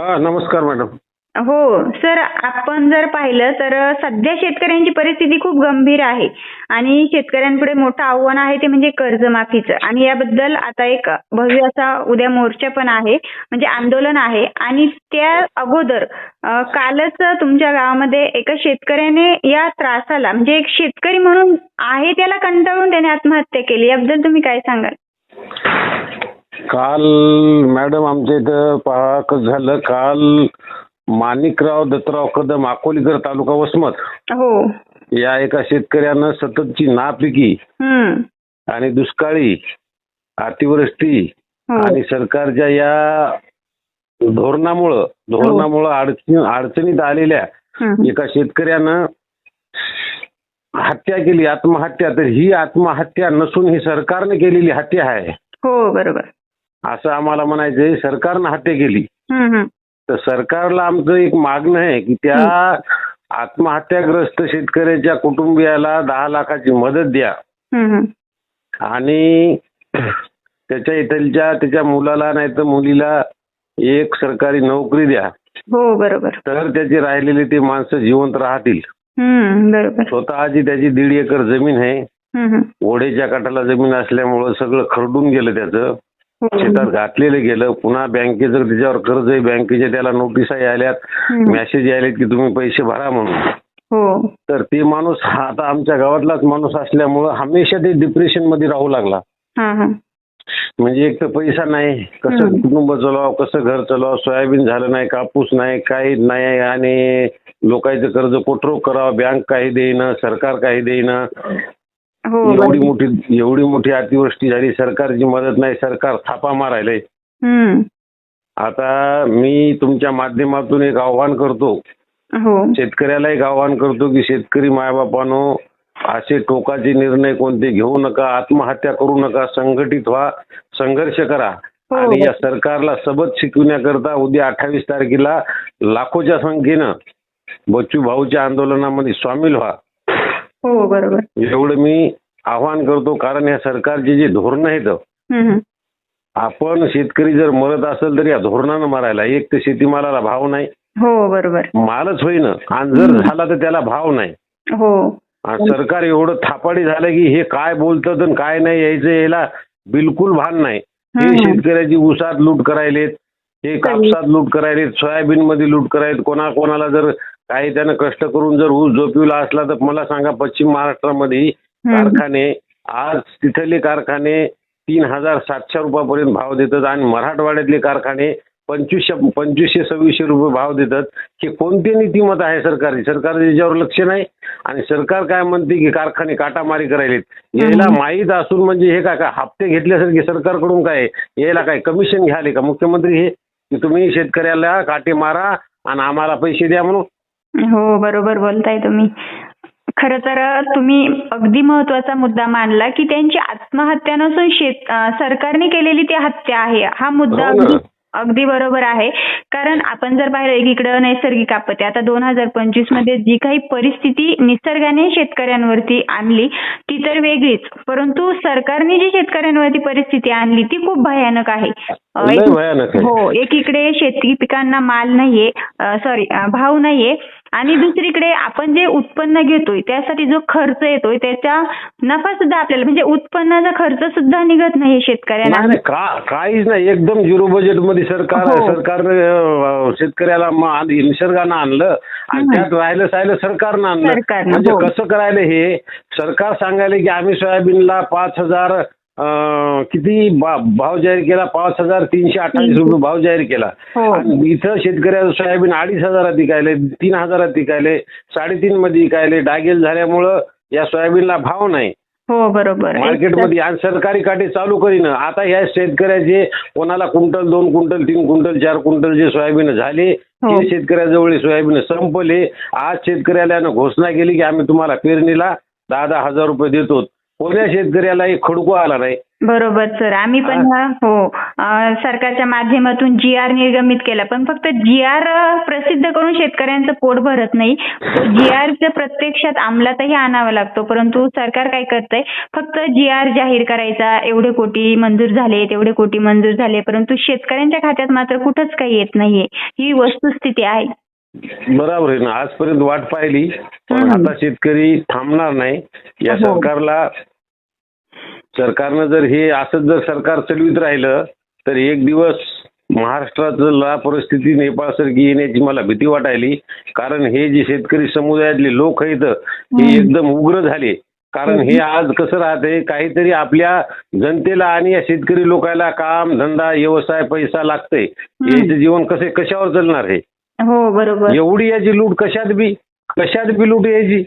हा नमस्कार मॅडम. हो सर आपण जर पाहिलं तर सध्या शेतकऱ्यांची परिस्थिती खूप गंभीर आहे. आणि शेतकऱ्यांपुढे मोठं आव्हान आहे ते म्हणजे कर्जमाफीचं. आणि याबद्दल आता एक भव्य असा उद्या मोर्चा पण आहे म्हणजे आंदोलन आहे. आणि त्या अगोदर कालच तुमच्या गावामध्ये एका शेतकऱ्याने या त्रासाला म्हणजे एक शेतकरी म्हणून आहे त्याला कंटाळून त्याने आत्महत्या केली. याबद्दल तुम्ही काय सांगाल? काल मॅडम आमच्या इथं पहा कसं झालं? काल माणिकराव दत्तराव कदम अकोलीकर तालुका वसमत. हो. या एका शेतकऱ्यानं सततची नापिकी हम्म. आणि दुष्काळी अतिवृष्टी हो. आणि सरकारच्या या धोरणामुळं धोरणामुळं अडचणी अडचणीत आलेल्या हम्म. एका शेतकऱ्यानं हत्या केली. आत्महत्या तर ही आत्महत्या नसून ही सरकारने केलेली हत्या आहे. हो बरोबर. असं आम्हाला म्हणायचंय सरकारनं हत्या केली. तर सरकारला आमचं एक मागणं आहे की त्या आत्महत्याग्रस्त शेतकऱ्याच्या कुटुंबियाला दहा लाखाची मदत द्या. आणि त्याच्या इथलच्या त्याच्या मुलाला नाही तर मुलीला एक सरकारी नोकरी द्या. हो बरोबर. तर त्याची राहिलेली ते माणसं जिवंत राहतील. बरोबर. स्वतःची त्याची दीड एकर जमीन आहे. ओढेच्या काठाला जमीन असल्यामुळं सगळं खरडून गेलं त्याचं. शेतात घातलेलं गेलं. पुन्हा बँकेचं त्याच्यावर कर्ज आहे बँकेच्या त्याला नोटिसा आल्यात. मेसेज आलेत की तुम्ही पैसे भरा म्हणून. हो. तर ते माणूस हा आता आमच्या गावातलाच माणूस असल्यामुळं हमेशा ते डिप्रेशनमध्ये राहू लागला. म्हणजे एक तर पैसा नाही कसं. कुटुंब चालवावं कसं घर चालवावं सोयाबीन झालं नाही कापूस नाही काही नाही आणि लोकांचं कर्ज कोठरोक करावं बँक काही देईना सरकार काही देईना. एवढी बरोबर. मोठी एवढी मोठी अतिवृष्टी झाली सरकारची मदत नाही सरकार थापा मारायलंय. हम्म. आता मी तुमच्या माध्यमातून एक आव्हान करतो. हो. शेतकऱ्याला एक आव्हान करतो की शेतकरी मायबापानो असे टोकाचे निर्णय कोणते घेऊ नका आत्महत्या करू नका संघटित व्हा संघर्ष करा. हो. आणि या सरकारला सबक शिकवण्याकरता उद्या अठ्ठावीस तारखेला लाखोच्या संख्येनं बच्चू भाऊच्या आंदोलनामध्ये सामील व्हा. हो बरोबर. एवढं मी आव्हान करतो कारण या सरकारचे जे धोरणं आहेत. आपण शेतकरी जर मरत असेल तर या धोरणानं मारायला. एक तर शेतीमालाला भाव नाही. हो बरोबर. मालच होईना. आणि जर झाला तर त्याला भाव नाही. हो. आणि सरकार एवढं थापाडी झालं की हे काय बोलतं आणि काय नाही यायचं याला बिलकुल भान नाही. हे. शेतकऱ्याची ऊसात लूट करायलेत हे कापसात लूट करायलेत सोयाबीन मध्ये लूट करायलेत. कोणा कोणाला जर काही त्यानं कष्ट करून जर ऊस झोपिवला असला तर मला सांगा पश्चिम महाराष्ट्रामध्ये. कारखाने आज तिथले कारखाने तीन हजार सातशे रुपयापर्यंत भाव देतात आणि मराठवाड्यातले कारखाने पंचवीसशे पंचवीसशे सव्वीसशे रुपये भाव देतात. हे कोणते नीतिमत आहे सरकारची? सरकार याच्यावर लक्ष नाही. आणि सरकार काय म्हणते की कारखाने काटामारी करायलेत. याला माहीत असून म्हणजे हे काय काय हप्ते घेतल्यासारखे सरकारकडून काय याला काय कमिशन घ्याले का? मुख्यमंत्री हे की तुम्ही शेतकऱ्याला काटे मारा आणि आम्हाला पैसे द्या म्हणून. हो बरोबर बोलताय तुम्ही. खरं तर तुम्ही अगदी महत्त्वाचा मुद्दा मांडला की त्यांची आत्महत्या नसून शेत सरकारने केलेली ती हत्या आहे. हा मुद्दा. अगदी बरोबर आहे. कारण आपण जर पाहिलं एकीकडं नैसर्गिक आपत्ती आता दोन हजार पंचवीसमध्ये जी काही परिस्थिती निसर्गाने शेतकऱ्यांवरती आणली ती तर वेगळीच. परंतु सरकारने जी शेतकऱ्यांवरती परिस्थिती आणली ती खूप भयानक आहे. हो एकीकडे शेती पिकांना माल नाहीये सॉरी भाव नाहीये. आणि दुसरीकडे आपण जे उत्पन्न घेतोय त्यासाठी जो खर्च येतोय त्याचा नफा सुद्धा आपल्याला म्हणजे उत्पन्नाचा खर्च सुद्धा निघत नाही का काहीच नाही एकदम झिरो बजेटमध्ये सरकार हो. सरकारने अं, शेतकऱ्याला निसर्गानं आणलं आणि. त्यात राहिलं साहिलं सरकारनं आणलं म्हणजे हो. कसं करायलं हे सरकार सांगायला की आम्ही सोयाबीनला पाच हजार अं, किती भाव जाहीर केला? पाच हजार तीनशे अठ्ठावीस रुपये भाव जाहीर केला. हो. आणि इथं शेतकऱ्याचं सोयाबीन अडीच हजारात विकायले तीन हजारात विकायले साडेतीन मध्ये विकायले. डागेल झाल्यामुळं या सोयाबीनला भाव नाही. हो बरोबर. मार्केटमध्ये आणि सरकारी काटे चालू करीन. आता या शेतकऱ्याचे कोणाला कुंटल दोन कुंटल तीन कुंटल चार कुंटल जे सोयाबीन झाले हो. ते शेतकऱ्याजवळ सोयाबीन संपले. आज शेतकऱ्याला यानं घोषणा केली की आम्ही तुम्हाला पेरणीला दहा दहा हजार रुपये देतो. कोण्या शेतकऱ्याला एक खडको आला नाही. बरोबर सर. आम्ही पण हो. अं, सरकारच्या माध्यमातून जी आर निर्गमित केला. पण फक्त जी आर प्रसिद्ध करून शेतकऱ्यांचं पोट भरत नाही. जी आर प्रत्यक्षात अंमलातही आणावा लागतो. परंतु सरकार काय करतंय? फक्त जी आर जाहीर करायचा. एवढे कोटी मंजूर झाले तेवढे कोटी मंजूर झाले. परंतु शेतकऱ्यांच्या खात्यात मात्र कुठंच काही येत नाहीये. ही वस्तुस्थिती आहे. बरोबर आहे ना. आजपर्यंत वाट पाहिली पण. आता शेतकरी थांबणार नाही. या हो. सरकारला सरकारनं जर हे असंच जर सरकार चालवित राहिलं तर एक दिवस महाराष्ट्रातला परिस्थिती नेपाळसारखी येण्याची मला भीती वाटायली. कारण हे जे शेतकरी समुदायातले लोक आहेत हे. एकदम उग्र झाले. कारण हे आज कसं राहते काहीतरी आपल्या जनतेला आणि या शेतकरी लोकांना काम धंदा व्यवसाय पैसा लागतंय. याचं जीवन कसे कशावर चालणार हे? हो बरोबर. एवढी याची लूट कशात बी? कशात बी लूट यायची?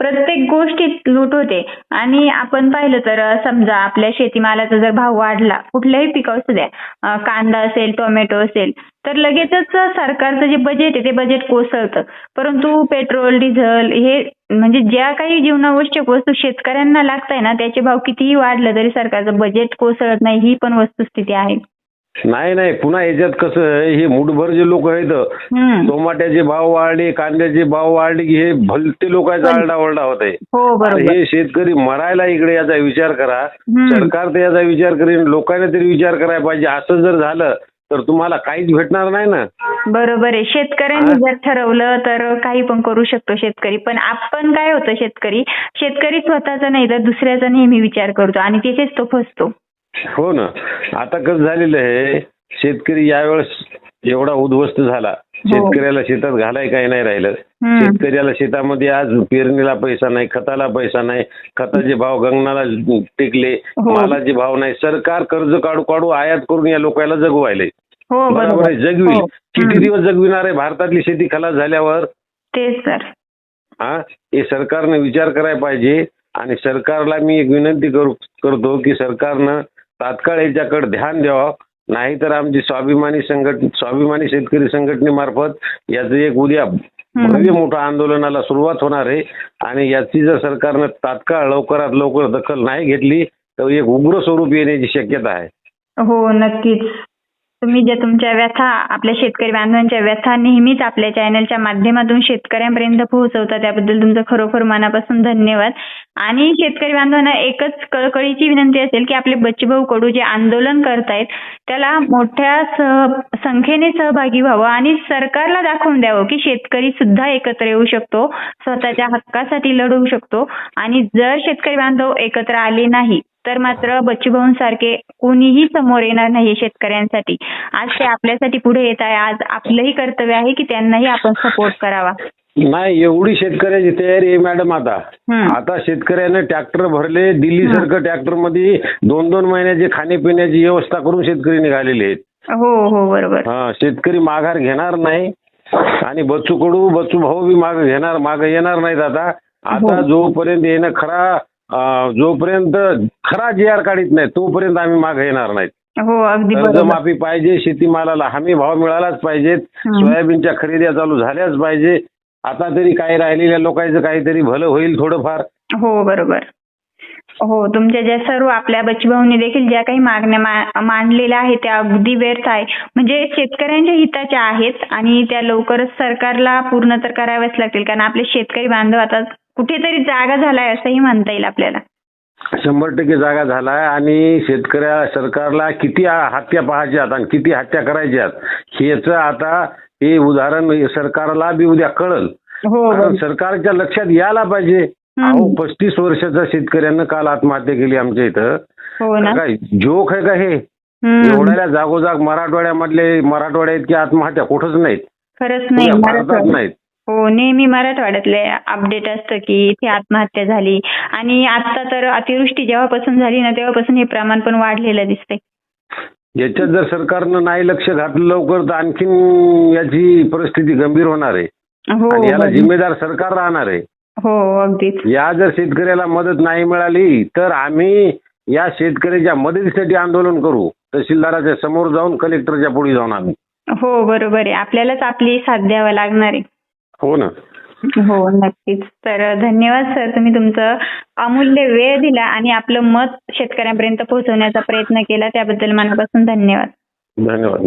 प्रत्येक गोष्टीत लूट होते. आणि आपण पाहिलं तर समजा आपल्या शेतीमालाचा जर भाव वाढला कुठल्याही पिकावर असू द्या कांदा असेल टोमॅटो असेल तर लगेचच सरकारचं जे बजेट आहे ते बजेट कोसळतं. परंतु पेट्रोल डिझेल हे म्हणजे ज्या काही जीवनावश्यक वस्तू शेतकऱ्यांना लागताय ना त्याचे भाव कितीही वाढलं तरी सरकारचं बजेट कोसळत नाही ही पण वस्तुस्थिती आहे. नाही नाही पुन्हा याच्यात कसं आहे, हे मुठभर जे लोक आहेत हम्म. टोमॅट्याचे भाव वाढले कांद्याचे भाव वाढले की हे भलते लोकांचा आरडा ओरडा होत आहे. हो बरोबर हे शेतकरी मरायला इकडे याचा विचार करा. हम्म. सरकार तर याचा विचार करेन लोकांनी तरी विचार करायला पाहिजे. असं जर झालं तर तुम्हाला काहीच भेटणार नाही ना. बरोबर आहे. शेतकऱ्यांनी जर ठरवलं तर काही पण करू शकतो शेतकरी. पण आपण काय होतं शेतकरी? शेतकरी स्वतःचा नाही तर दुसऱ्याचा नेहमी विचार करतो आणि तिथेच तो फसतो. हो ना. आता कसं झालेलं आहे शेतकरी यावेळेस एवढा उद्ध्वस्त झाला. शेतकऱ्याला शेतात घालाय काही नाही राहिलं. शेतकऱ्याला शेतामध्ये आज पेरणीला पैसा नाही खताला पैसा नाही. खताचे भाव गगनाला टेकले. हो. मालाचे भाव नाही. सरकार कर्ज काढू काढू आयात करून या लोकांना जगवायले. हो बरोबर. आहे जगवी हो. किती. दिवस जगविणार आहे? भारतातली शेती खलास झाल्यावर? तेच तर. हा? हे सरकारनं विचार करायला पाहिजे आणि सरकारला मी एक विनंती करू करतो की सरकारनं तात्काळ याच्याकडे ध्यान द्यावं. नाहीतर आमची स्वाभिमानी संघटन स्वाभिमानी शेतकरी संघटनेमार्फत याचं एक उद्या भव्य मोठं आंदोलनाला सुरुवात होणार आहे. आणि याची जर सरकारनं तात्काळ लवकरात लवकर दखल नाही घेतली तर एक उग्र स्वरूप येण्याची शक्यता आहे. हो नक्कीच. तुम्ही ज्या तुमच्या व्यथा आपल्या शेतकरी बांधवांच्या व्यथा नेहमीच आपल्या चॅनलच्या माध्यमातून शेतकऱ्यांपर्यंत पोहोचवता त्याबद्दल तुमचं खरोखर मनापासून धन्यवाद. आणि शेतकरी बांधवांना एकच कळकळीची विनंती असेल की आपले बच्चूभाऊ कडू जे आंदोलन करतायत त्याला मोठ्या सह संख्येने सहभागी व्हावं आणि सरकारला दाखवून द्यावं की शेतकरी सुद्धा एकत्र येऊ शकतो स्वतःच्या हक्कासाठी लढवू शकतो. आणि जर शेतकरी बांधव एकत्र आले नाही तर मात्र बच्चूभाऊंसारखे कोणीही समोर येणार नाही शेतकऱ्यांसाठी. आज ते आपल्यासाठी पुढे येत आहे. आज आपलंही कर्तव्य आहे की त्यांनाही आपण सपोर्ट करावा. नाही एवढी शेतकऱ्याची तयारी आहे मॅडम आता. आता शेतकऱ्याने ट्रॅक्टर भरले दिल्ली सारखं ट्रॅक्टरमध्ये दोन दोन महिन्याची खाण्यापिण्याची व्यवस्था करून शेतकरी निघालेले आहेत. हो हो बरोबर. हा शेतकरी माघार घेणार नाही आणि बच्चू कडू बच्चू भाऊ बी माग घेणार माग येणार नाहीत आता. आता हो. जोपर्यंत येणं खरा जोपर्यंत खरा जी आर काढीत नाही तोपर्यंत आम्ही माग येणार नाहीत. हो अगदी बरोबर. कर्जमाफी पाहिजे शेतीमालाला हमी भाव मिळालाच पाहिजेत हम्म. सोयाबीनच्या खरेद्या चालू झाल्याच पाहिजे. आता तरी काही राहिलेल्या लोकांचं काहीतरी भलं होईल थोडंफार. हो बरोबर. हो तुमच्या ज्या सर्व आपल्या बच्चूभाऊंनी देखील ज्या काही मागण्या मा- मांडलेल्या आहेत त्या अगदी व्यर्थ आहे. म्हणजे शेतकऱ्यांच्या हिताच्या आहेत आणि त्या लवकरच सरकारला पूर्ण तर कराव्याच लागतील. कारण आपले शेतकरी बांधव आता कुठेतरी जागा झालाय असंही म्हणता येईल आपल्याला. शंभर टक्के जागा झालाय आणि शेतकऱ्या सरकारला किती हत्या पाहायच्यात आणि किती हत्या करायच्यात हेच आता हे उदाहरण सरकारला बी उद्या कळल. हो कारण सरकारच्या लक्षात यायला पाहिजे. अहो पस्तीस वर्षाच्या शेतकऱ्यानं काल आत्महत्या केली आमच्या इथं. हो काय जोक आहे का हे. एवढ्या जागोजाग मराठवाड्यामधले मराठवाड्या इतकी आत्महत्या कुठंच नाहीत. खरंच नाही पुऱ्या भारतात नाहीत. हो नेहमी मराठवाड्यातले अपडेट असतं की इथे आत्महत्या झाली. आणि आता तर अतिवृष्टी जेव्हापासून झाली ना तेव्हापासून हे प्रमाण पण वाढलेलं दिसतंय. याच्यात जर सरकारनं नाही लक्ष घातलं लवकर तर आणखीन याची परिस्थिती गंभीर होणार आहे. हो आणि याला. जिम्मेदार सरकार राहणार आहे. हो अगदीच. या जर शेतकऱ्याला मदत नाही मिळाली तर आम्ही या शेतकऱ्याच्या मदतीसाठी आंदोलन करू. तहसीलदाराच्या समोर जाऊन कलेक्टरच्या पुढे जाऊन आम्ही. हो बरोबर आहे. आपल्यालाच आपली साथ द्यावं लागणार आहे. हो ना. हो नक्कीच. तर धन्यवाद सर तुम्ही तुमचं अमूल्य वेळ दिला आणि आपलं मत शेतकऱ्यांपर्यंत पोहोचवण्याचा प्रयत्न केला. त्याबद्दल मनापासून धन्यवाद. धन्यवाद